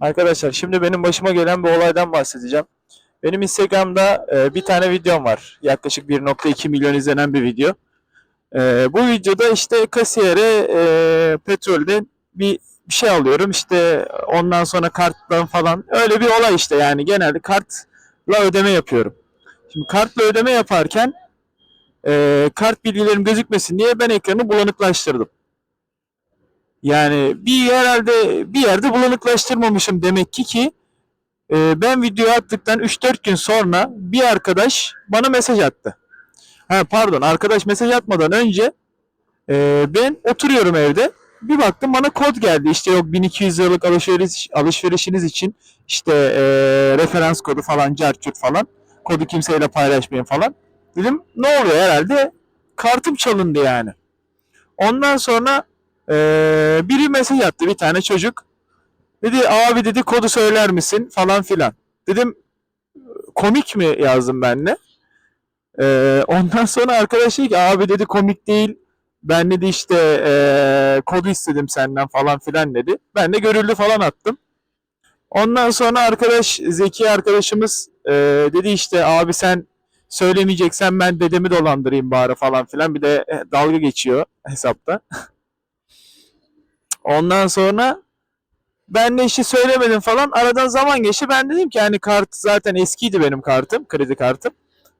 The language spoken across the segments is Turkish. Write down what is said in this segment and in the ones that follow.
Arkadaşlar şimdi benim başıma gelen bir olaydan bahsedeceğim. Benim Instagram'da e, bir tane videom var. Yaklaşık 1.2 milyon izlenen bir video. E, bu videoda işte kasiyere e, petrolden bir, bir şey alıyorum. İşte ondan sonra karttan falan öyle bir olay işte yani genelde kartla ödeme yapıyorum. Şimdi kartla ödeme yaparken e, kart bilgilerim gözükmesin diye ben ekranı bulanıklaştırdım. Yani bir herhalde bir yerde bulanıklaştırmamışım demek ki ki e, ben video attıktan 3-4 gün sonra bir arkadaş bana mesaj attı. Ha pardon arkadaş mesaj atmadan önce e, ben oturuyorum evde. Bir baktım bana kod geldi. İşte yok 1200 liralık alışveriş alışverişiniz için işte e, referans kodu falan carçurt falan. Kodu kimseyle paylaşmayın falan. Dedim ne oluyor herhalde kartım çalındı yani. Ondan sonra ee, biri mesaj attı bir tane çocuk. Dedi abi dedi kodu söyler misin falan filan. Dedim komik mi yazdım ben de. Ee, ondan sonra arkadaş dedi ki abi dedi komik değil. Ben dedi işte ee, kodu istedim senden falan filan dedi. Ben de görüldü falan attım. Ondan sonra arkadaş Zeki arkadaşımız ee, dedi işte abi sen söylemeyeceksen ben dedemi dolandırayım bari falan filan. Bir de e, dalga geçiyor hesapta. Ondan sonra ben de işte söylemedim falan. Aradan zaman geçti. Ben dedim ki hani kart zaten eskiydi benim kartım. Kredi kartım.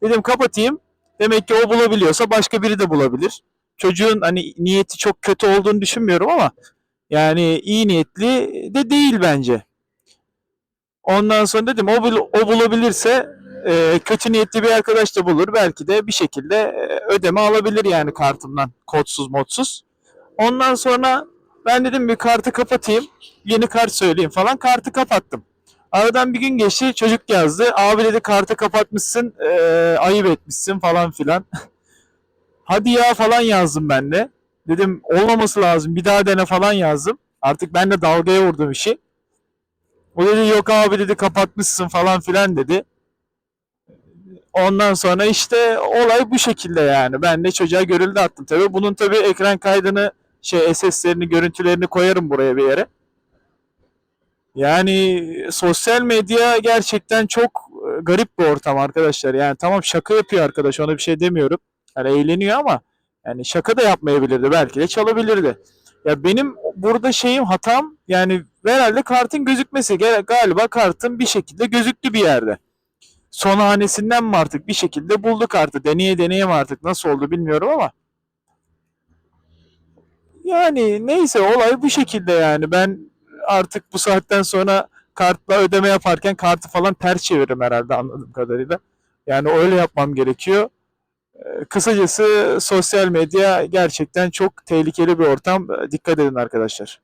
Dedim kapatayım. Demek ki o bulabiliyorsa başka biri de bulabilir. Çocuğun hani niyeti çok kötü olduğunu düşünmüyorum ama yani iyi niyetli de değil bence. Ondan sonra dedim o, bul- o bulabilirse e, kötü niyetli bir arkadaş da bulur. Belki de bir şekilde e, ödeme alabilir yani kartımdan. Kodsuz modsuz. Ondan sonra ben dedim bir kartı kapatayım. Yeni kart söyleyeyim falan. Kartı kapattım. Aradan bir gün geçti. Çocuk yazdı. Abi dedi kartı kapatmışsın. eee, ayıp etmişsin falan filan. Hadi ya falan yazdım ben de. Dedim olmaması lazım. Bir daha dene falan yazdım. Artık ben de dalgaya vurdum işi. O dedi yok abi dedi kapatmışsın falan filan dedi. Ondan sonra işte olay bu şekilde yani. Ben de çocuğa görüldü attım tabii. Bunun tabii ekran kaydını şey SS'lerini, görüntülerini koyarım buraya bir yere. Yani sosyal medya gerçekten çok e, garip bir ortam arkadaşlar. Yani tamam şaka yapıyor arkadaş ona bir şey demiyorum. Yani eğleniyor ama yani şaka da yapmayabilirdi. Belki de çalabilirdi. Ya benim burada şeyim hatam yani herhalde kartın gözükmesi. Galiba kartın bir şekilde gözüktü bir yerde. Son hanesinden mi artık bir şekilde bulduk kartı. Deneye deneye mi artık nasıl oldu bilmiyorum ama. Yani neyse olay bu şekilde yani. Ben artık bu saatten sonra kartla ödeme yaparken kartı falan ters çeviririm herhalde anladığım kadarıyla. Yani öyle yapmam gerekiyor. Ee, Kısacası sosyal medya gerçekten çok tehlikeli bir ortam. Dikkat edin arkadaşlar.